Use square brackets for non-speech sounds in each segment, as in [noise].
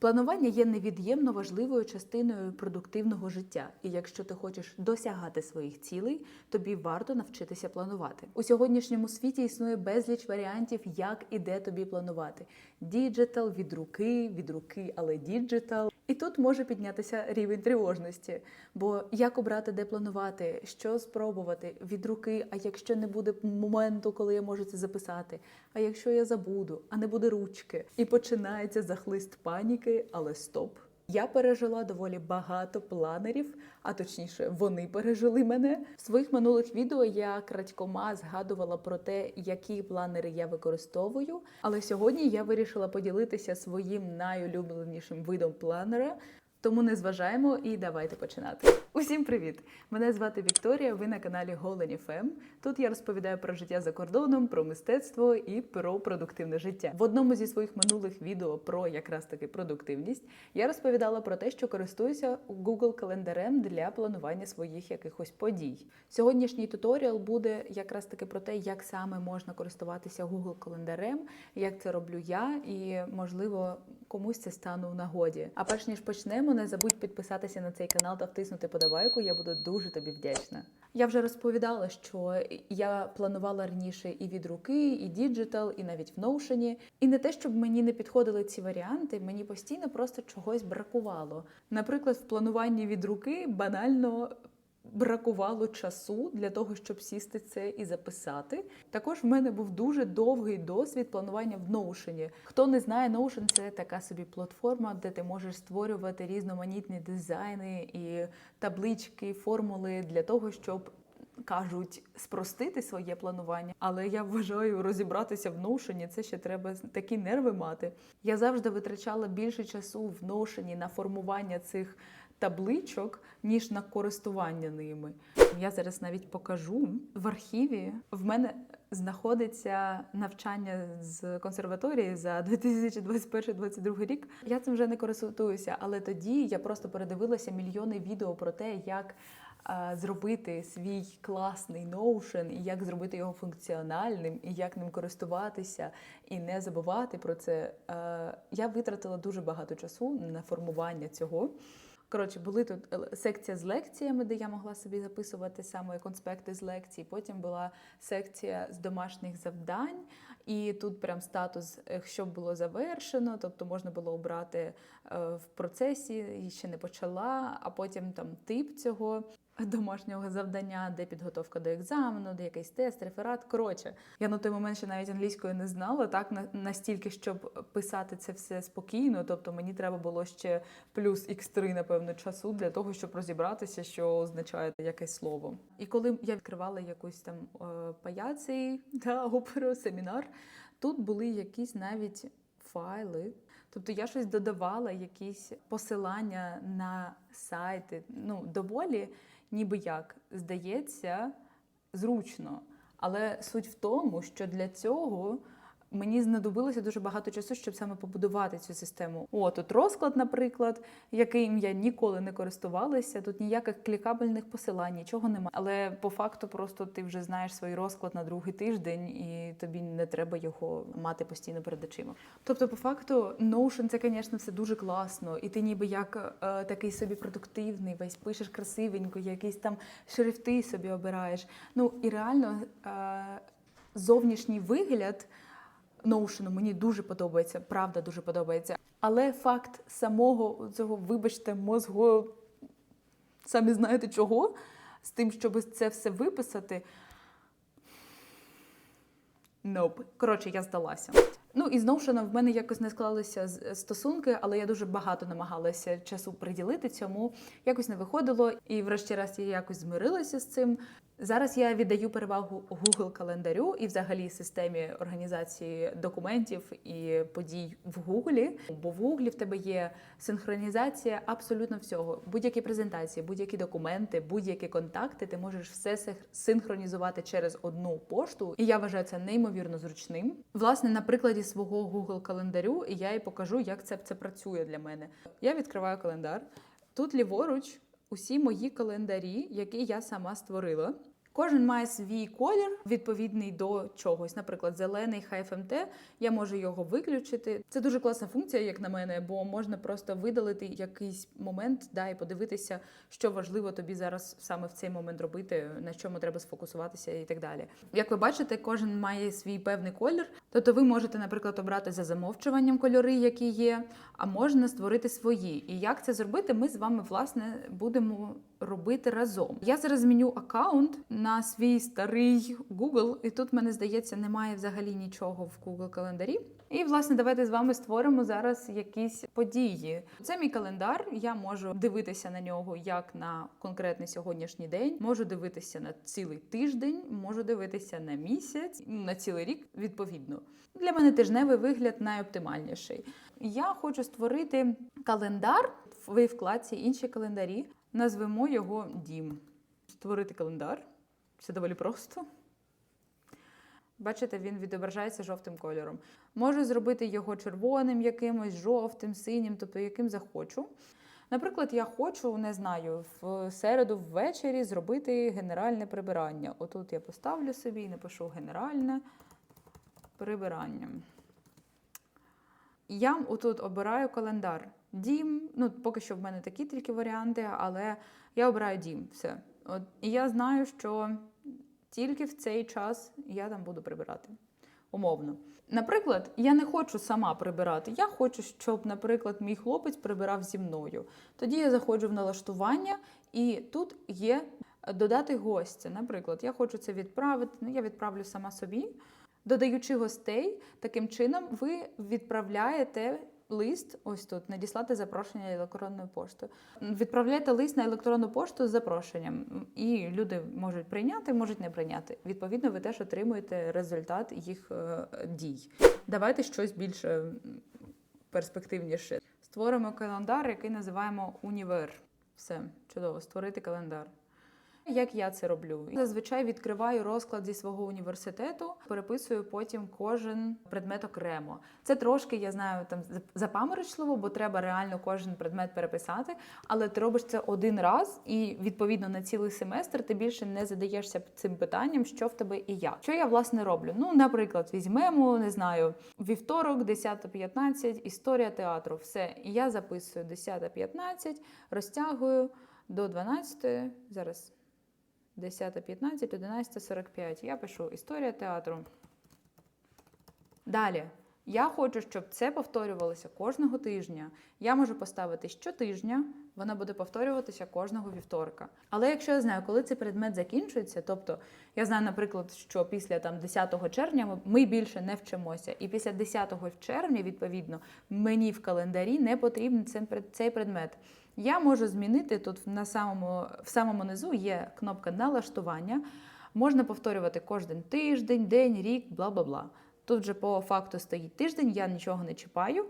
Планування є невід'ємно важливою частиною продуктивного життя, і якщо ти хочеш досягати своїх цілей, тобі варто навчитися планувати. У сьогоднішньому світі існує безліч варіантів, як і де тобі планувати: діджитал від руки, від руки, але діджитал. І тут може піднятися рівень тривожності. Бо як обрати, де планувати, що спробувати від руки, а якщо не буде моменту, коли я можу це записати, а якщо я забуду, а не буде ручки, і починається захлист паніки, але стоп. Я пережила доволі багато планерів, а точніше, вони пережили мене. В своїх минулих відео я крадькома згадувала про те, які планери я використовую. Але сьогодні я вирішила поділитися своїм найулюбленішим видом планера. Тому не зважаємо і давайте починати. Усім привіт! Мене звати Вікторія. Ви на каналі Голені Фем. Тут я розповідаю про життя за кордоном, про мистецтво і про продуктивне життя. В одному зі своїх минулих відео про якраз таки продуктивність я розповідала про те, що користуюся Google календарем для планування своїх якихось подій. Сьогоднішній туторіал буде якраз таки про те, як саме можна користуватися Google календарем, як це роблю я, і можливо комусь це стане в нагоді. А перш ніж почнемо, не забудь підписатися на цей канал та втиснути подобайку. Я буду дуже тобі вдячна. Я вже розповідала, що я планувала раніше і від руки, і діджитал, і навіть в Notion. І не те, щоб мені не підходили ці варіанти, мені постійно просто чогось бракувало. Наприклад, в плануванні від руки банально. Бракувало часу для того, щоб сісти це і записати. Також в мене був дуже довгий досвід планування в Notion. Хто не знає, Notion – це така собі платформа, де ти можеш створювати різноманітні дизайни і таблички, формули для того, щоб кажуть спростити своє планування. Але я вважаю, розібратися в Notion – це ще треба такі нерви мати. Я завжди витрачала більше часу в Notion на формування цих табличок, ніж на користування ними. Я зараз навіть покажу в архіві. В мене знаходиться навчання з консерваторії за 2021-2022 рік. Я цим вже не користуюся, але тоді я просто передивилася мільйони відео про те, як зробити свій класний Notion, і як зробити його функціональним, і як ним користуватися, і не забувати про це. Я витратила дуже багато часу на формування цього. Коротше, були тут е, секція з лекціями, де я могла собі записувати саме конспекти з лекцій. Потім була секція з домашніх завдань, і тут прям статус, е, що було завершено, тобто можна було обрати е, в процесі, і ще не почала, а потім там тип цього. Домашнього завдання, де підготовка до екзамену, де якийсь тест, реферат. Коротше, я на той момент ще навіть англійською не знала, так настільки, щоб писати це все спокійно. Тобто мені треба було ще плюс x3, напевно, часу для того, щоб розібратися, що означає якесь слово. І коли я відкривала якусь там е, паяцій та [laughs] оперу, семінар, тут були якісь навіть файли. Тобто я щось додавала, якісь посилання на сайти. Ну, доволі, ніби як, здається, зручно. Але суть в тому, що для цього мені знадобилося дуже багато часу, щоб саме побудувати цю систему. О, тут розклад, наприклад, яким я ніколи не користувалася. Тут ніяких клікабельних посилань, нічого немає. Але по факту просто ти вже знаєш свій розклад на другий тиждень, і тобі не треба його мати постійно перед очима. Тобто, по факту, Notion це, звісно, все дуже класно, і ти ніби як е, такий собі продуктивний, весь пишеш красивенько, якісь там шрифти собі обираєш. Ну і реально е, зовнішній вигляд. Notion мені дуже подобається, правда дуже подобається. Але факт самого цього, вибачте, мозгу, самі знаєте чого, з тим, щоб це все виписати. Nope. Коротше, я здалася. Ну і з Notion в мене якось не склалися стосунки, але я дуже багато намагалася часу приділити цьому. Якось не виходило, і врешті-раз я якось змирилася з цим. Зараз я віддаю перевагу Google календарю і взагалі системі організації документів і подій в Google. Бо в Google в тебе є синхронізація абсолютно всього. Будь-які презентації, будь-які документи, будь-які контакти. Ти можеш все синхронізувати через одну пошту. І я вважаю це неймовірно зручним. Власне, на прикладі свого Google календарю я і покажу, як це, це працює для мене. Я відкриваю календар. Тут ліворуч усі мої календарі, які я сама створила. Кожен має свій колір відповідний до чогось. Наприклад, зелений HFMT, я можу його виключити. Це дуже класна функція, як на мене, бо можна просто видалити якийсь момент, да, і подивитися, що важливо тобі зараз саме в цей момент робити, на чому треба сфокусуватися і так далі. Як ви бачите, кожен має свій певний колір. Тобто ви можете, наприклад, обрати за замовчуванням кольори, які є, а можна створити свої. І як це зробити, ми з вами власне будемо робити разом. Я зараз зміню аккаунт на свій старий Google, і тут мене здається, немає взагалі нічого в Google календарі. І власне давайте з вами створимо зараз якісь події. Це мій календар. Я можу дивитися на нього як на конкретний сьогоднішній день. Можу дивитися на цілий тиждень, можу дивитися на місяць, на цілий рік. Відповідно, для мене тижневий вигляд найоптимальніший. Я хочу створити календар в вкладці інші календарі. Назвемо його Дім. Створити календар. Це доволі просто. Бачите, він відображається жовтим кольором. Можу зробити його червоним, якимось, жовтим, синім, тобто яким захочу. Наприклад, я хочу, не знаю, в середу ввечері зробити генеральне прибирання. Отут я поставлю собі і напишу генеральне прибирання. Я отут обираю календар. Дім, ну поки що в мене такі тільки варіанти, але я обираю дім. Все. От, і я знаю, що тільки в цей час я там буду прибирати. Умовно. Наприклад, я не хочу сама прибирати. Я хочу, щоб, наприклад, мій хлопець прибирав зі мною. Тоді я заходжу в налаштування, і тут є додати гостя. Наприклад, я хочу це відправити. Ну, я відправлю сама собі. Додаючи гостей, таким чином ви відправляєте лист, ось тут, надіслати запрошення електронною поштою. Відправляєте лист на електронну пошту з запрошенням, і люди можуть прийняти, можуть не прийняти. Відповідно, ви теж отримуєте результат їх е, дій. Давайте щось більш е, перспективніше. Створимо календар, який називаємо Універ. Все, чудово, створити календар. Як я це роблю? Зазвичай відкриваю розклад зі свого університету, переписую потім кожен предмет окремо. Це трошки, я знаю, там запаморочливо, бо треба реально кожен предмет переписати. Але ти робиш це один раз, і відповідно на цілий семестр ти більше не задаєшся цим питанням, що в тебе і як. Що я власне роблю? Ну, наприклад, візьмемо, не знаю, вівторок, 10.15, історія театру. Все, я записую 10.15, розтягую до 12, зараз. 10.15, 11.45. Я пишу історія театру. Далі. Я хочу, щоб це повторювалося кожного тижня. Я можу поставити щотижня, вона буде повторюватися кожного вівторка. Але якщо я знаю, коли цей предмет закінчується, тобто я знаю, наприклад, що після там 10 червня ми більше не вчимося, і після 10 червня, відповідно, мені в календарі не потрібен цей предмет. Я можу змінити тут на самому в самому низу є кнопка налаштування. Можна повторювати кожен тиждень, день, рік, бла бла бла. Тут вже по факту стоїть тиждень, я нічого не чіпаю.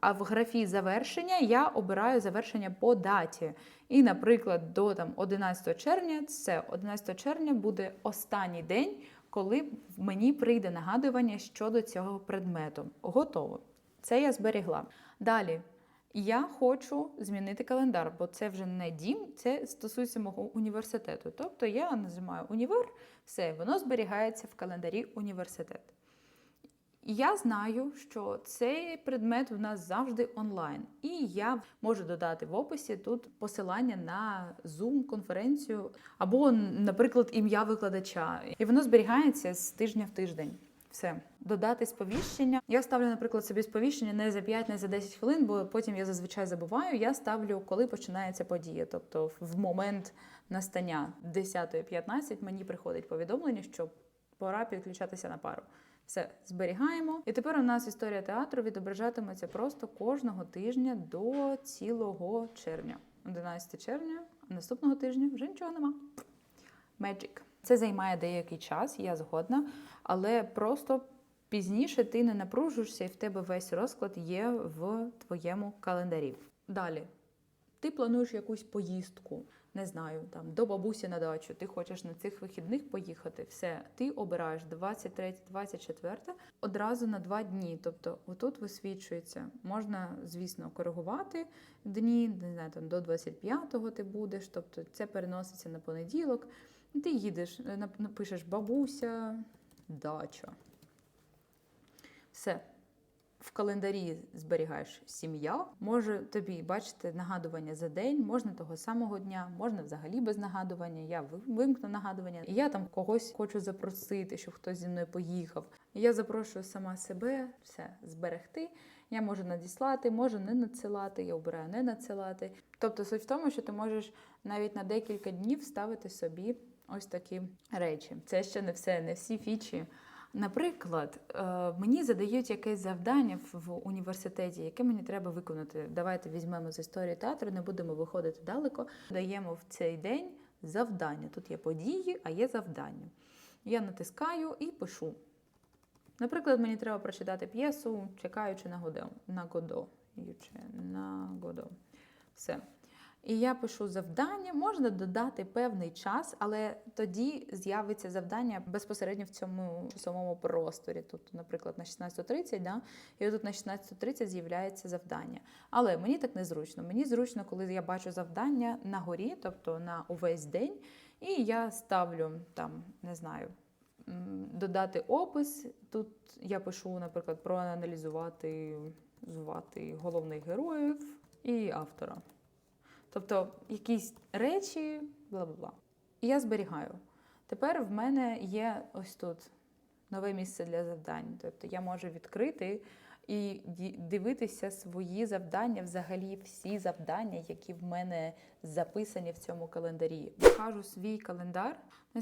А в графі завершення я обираю завершення по даті. І, наприклад, до там 11 червня, це 11 червня буде останній день, коли мені прийде нагадування щодо цього предмету. Готово. Це я зберігла. Далі. Я хочу змінити календар, бо це вже не дім, це стосується мого університету. Тобто я нажимаю універ, все, воно зберігається в календарі університет. Я знаю, що цей предмет в нас завжди онлайн. І я можу додати в описі тут посилання на Zoom-конференцію або, наприклад, ім'я викладача. І воно зберігається з тижня в тиждень. Все, додати сповіщення. Я ставлю, наприклад, собі сповіщення не за 5, не за 10 хвилин, бо потім я зазвичай забуваю. Я ставлю, коли починається подія. Тобто, в момент настання 10.15 мені приходить повідомлення, що пора підключатися на пару. Все зберігаємо. І тепер у нас історія театру відображатиметься просто кожного тижня до цілого червня. 11 червня, наступного тижня вже нічого нема. Magic. Це займає деякий час, я згодна, але просто пізніше ти не напружуєшся, і в тебе весь розклад є в твоєму календарі. Далі. Ти плануєш якусь поїздку, не знаю, там до бабусі на дачу. Ти хочеш на цих вихідних поїхати. Все, ти обираєш 23, 24 одразу на два дні. Тобто, отут висвічується. Можна, звісно, коригувати дні, не знаю, там до 25-го ти будеш, тобто це переноситься на понеділок. Ти їдеш, е, напишеш бабуся, дача. Все. В календарі зберігаєш сім'я. Може тобі бачити нагадування за день, можна того самого дня, можна взагалі без нагадування. Я вимкну нагадування. І я там когось хочу запросити, щоб хтось зі мною поїхав. І Я запрошую сама себе все зберегти. Я можу надіслати, можу не надсилати, я обираю не надсилати. Тобто суть в тому, що ти можеш навіть на декілька днів ставити собі ось такі речі. Це ще не все, не всі фічі. Наприклад, е, мені задають якесь завдання в- університеті, яке мені треба виконати. Давайте візьмемо з історії театру, не будемо виходити далеко. Даємо в цей день завдання. Тут є події, а є завдання. Я натискаю і пишу. Наприклад, мені треба прочитати п'єсу, чекаючи. На Годо. На Годо. Все. І я пишу завдання, можна додати певний час, але тоді з'явиться завдання безпосередньо в цьому часовому просторі. Тут, наприклад, на 16.30, да? і тут на 16.30 з'являється завдання. Але мені так незручно. Мені зручно, коли я бачу завдання на горі, тобто на увесь день, і я ставлю там, не знаю, додати опис. Тут я пишу, наприклад, проаналізувати звати головних героїв і автора. Тобто якісь речі, бла бла бла. І я зберігаю. Тепер в мене є ось тут нове місце для завдань. Тобто я можу відкрити і дивитися свої завдання, взагалі всі завдання, які в мене записані в цьому календарі. Покажу свій календар.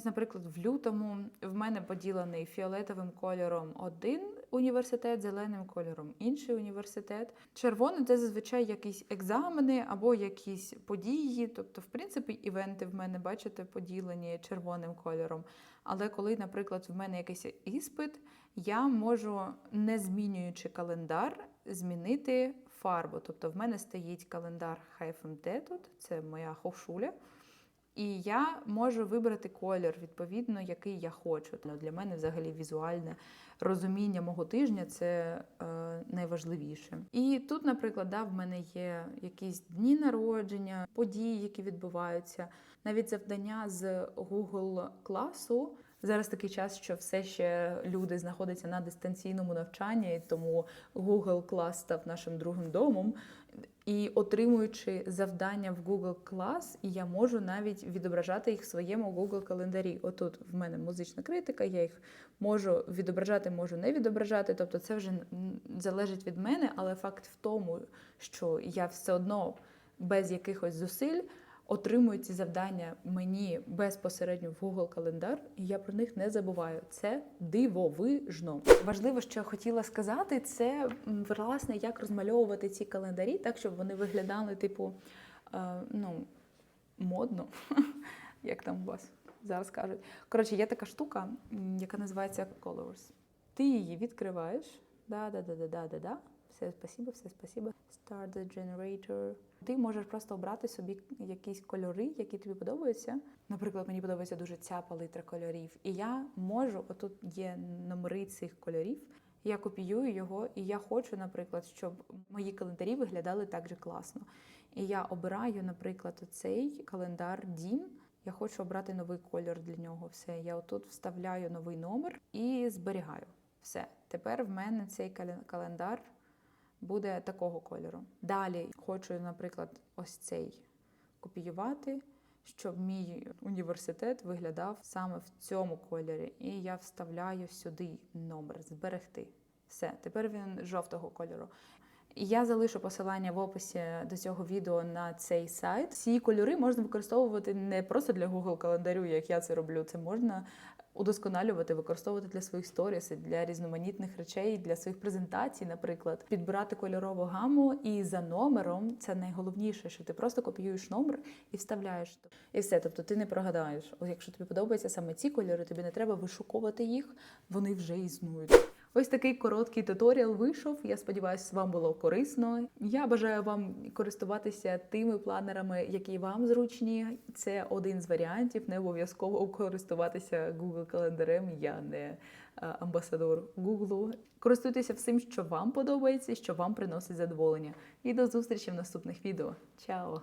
Наприклад, в лютому в мене поділений фіолетовим кольором один університет, зеленим кольором інший університет. Червоний це зазвичай якісь екзамени або якісь події. Тобто, в принципі, івенти в мене, бачите, поділені червоним кольором. Але коли, наприклад, в мене якийсь іспит, я можу, не змінюючи календар, змінити фарбу. Тобто, в мене стоїть календар HFMT тут, це моя ховшуля. І я можу вибрати колір, відповідно, який я хочу. Ну, Для мене взагалі візуальне розуміння мого тижня це е, найважливіше. І тут, наприклад, да, в мене є якісь дні народження, події, які відбуваються, навіть завдання з Google класу. Зараз такий час, що все ще люди знаходяться на дистанційному навчанні, тому Google клас став нашим другим домом. І отримуючи завдання в Google клас, я можу навіть відображати їх в своєму Google календарі. Отут в мене музична критика, я їх можу відображати, можу не відображати. Тобто це вже залежить від мене, але факт в тому, що я все одно без якихось зусиль отримую ці завдання мені безпосередньо в Google календар, і я про них не забуваю. Це дивовижно. Важливо, що я хотіла сказати, це власне як розмальовувати ці календарі, так щоб вони виглядали, типу, е, ну, модно, [laughs] як там у вас зараз кажуть. Коротше, є така штука, яка називається Colors. Ти її відкриваєш. Да, Все спасибо, все спасибо. Start the generator. Ти можеш просто обрати собі якісь кольори, які тобі подобаються. Наприклад, мені подобається дуже ця палитра кольорів. І я можу, отут є номери цих кольорів. Я копіюю його, і я хочу, наприклад, щоб мої календарі виглядали так же класно. І я обираю, наприклад, цей календар Дім. Я хочу обрати новий кольор для нього. Все, я отут вставляю новий номер і зберігаю. Все. Тепер в мене цей календар буде такого кольору. Далі хочу, наприклад, ось цей копіювати, щоб мій університет виглядав саме в цьому кольорі. І я вставляю сюди номер, зберегти. Все, тепер він жовтого кольору. Я залишу посилання в описі до цього відео на цей сайт. Ці кольори можна використовувати не просто для Google календарю, як я це роблю. Це можна удосконалювати, використовувати для своїх сторіс, для різноманітних речей, для своїх презентацій, наприклад, підбирати кольорову гаму і за номером це найголовніше, що ти просто копіюєш номер і вставляєш. І все. Тобто ти не прогадаєш. Якщо тобі подобаються саме ці кольори, тобі не треба вишуковувати їх, вони вже існують. Ось такий короткий туторіал вийшов. Я сподіваюся, вам було корисно. Я бажаю вам користуватися тими планерами, які вам зручні. Це один з варіантів. Не обов'язково користуватися Google календарем. Я не е, амбасадор Google. Користуйтеся всім, що вам подобається, що вам приносить задоволення. І до зустрічі в наступних відео. Чао!